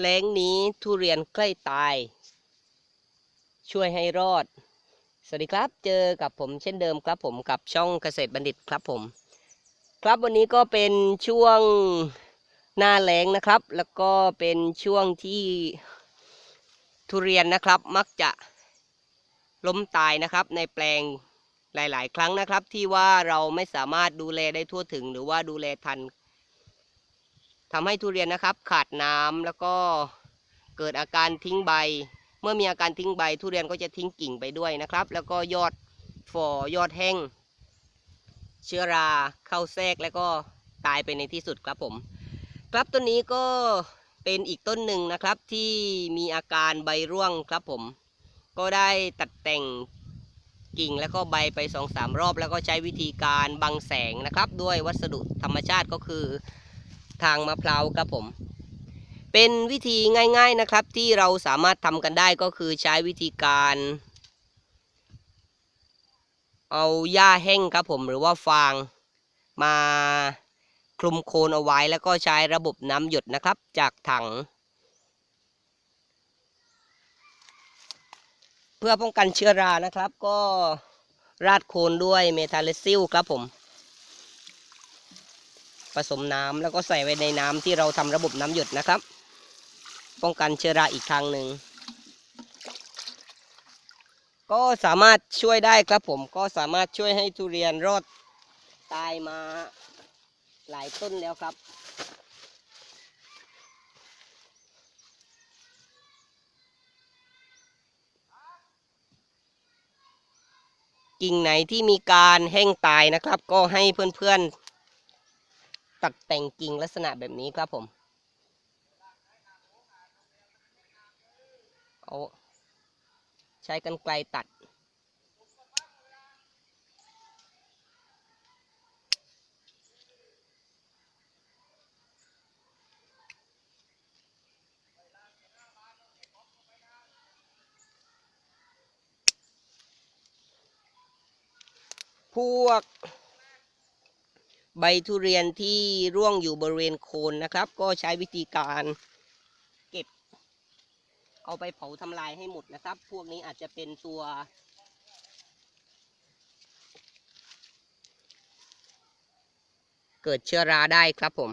แล้งนี้ทุเรียนใกล้ตาย ช่วยให้รอด สวัสดีครับเจอกับผมเช่นเดิมครับผมกับช่องเกษตรบัณฑิตครับผม ครับวันนี้ก็เป็นช่วงหน้าแล้งนะครับ แล้วก็เป็นช่วงที่ทุเรียนนะครับ มักจะล้มตายนะครับ ในแปลงหลาย ๆ ครั้งนะครับ ที่ว่าเราไม่สามารถดูแลได้ทั่วถึง หรือว่าดูแลทัน ทำให้ทุเรียนนะครับ ขาดน้ำแล้วก็เกิดอาการทิ้งใบ เมื่อมีอาการทิ้งใบ ทุเรียนก็จะทิ้งกิ่งไปด้วยนะครับ แล้วก็ยอดฝ่อยอดแห้ง เชื้อราเข้าแทรกแล้วก็ตายไปในที่สุดครับผม ครับต้นนี้ก็เป็นอีกต้นหนึ่งนะครับที่มีอาการใบร่วงครับผม ก็ได้ตัดแต่งกิ่งแล้วก็ใบไปสองสามรอบ แล้วก็ใช้วิธีการบังแสงนะครับ ด้วยวัสดุธรรมชาติก็คือ ทางมะพร้าวครับผม เป็นวิธีง่าย ๆนะครับ ที่เราสามารถทำกันได้ก็คือใช้วิธีการ เอาหญ้าแห้งครับผมหรือว่าฟางมาคลุมโคนเอาไว้แล้วก็ใช้ระบบน้ำหยดนะครับ จากถัง เพื่อป้องกันเชื้อรานะครับ ก็ราดโคนด้วยเมทาเลซิลครับผม ผสมน้ำแล้วก็ใส่ไว้ในน้ำที่เราทำระบบน้ำหยดนะครับ ป้องกันเชื้อราอีกทางหนึ่งก็สามารถช่วยได้ครับผมก็สามารถช่วยให้ทุเรียนรอดตายมาหลายต้นแล้วครับ กิ่งไหนที่มีการแห้งตายนะครับ ก็ให้เพื่อนๆ ตัดแต่งกิ่งลักษณะแบบนี้ครับผมเอาใช้กันไกลตัด พวก ใบทุเรียนที่ร่วงอยู่บริเวณโคนนะครับ ก็ใช้วิธีการเก็บ เอาไปเผาทำลายให้หมดนะครับ พวกนี้อาจจะเป็นตัวเกิดเชื้อราได้ครับผม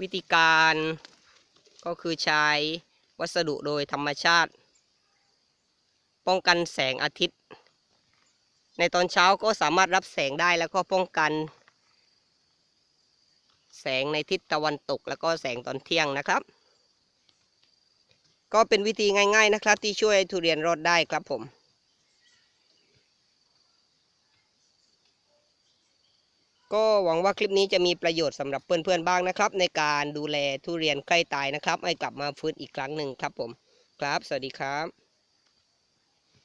วิธีการก็คือใช้วัสดุโดยธรรมชาติ ป้องกันแสงอาทิตย์ ในตอนเช้าก็สามารถรับแสงได้แล้วก็ป้องกัน แสงในทิศตะวันตกแล้วก็แสงตอนเที่ยงนะครับ ก็เป็นวิธีง่าย ๆนะครับ ที่ช่วยทุเรียนรอดได้ครับผมก็หวังว่าคลิปนี้จะมีประโยชน์สำหรับเพื่อนๆบ้างนะครับ ในการดูแลทุเรียนใกล้ตายนะครับ ให้กลับมาฟื้นอีกครั้งหนึ่งครับผม ครับ สวัสดีครับ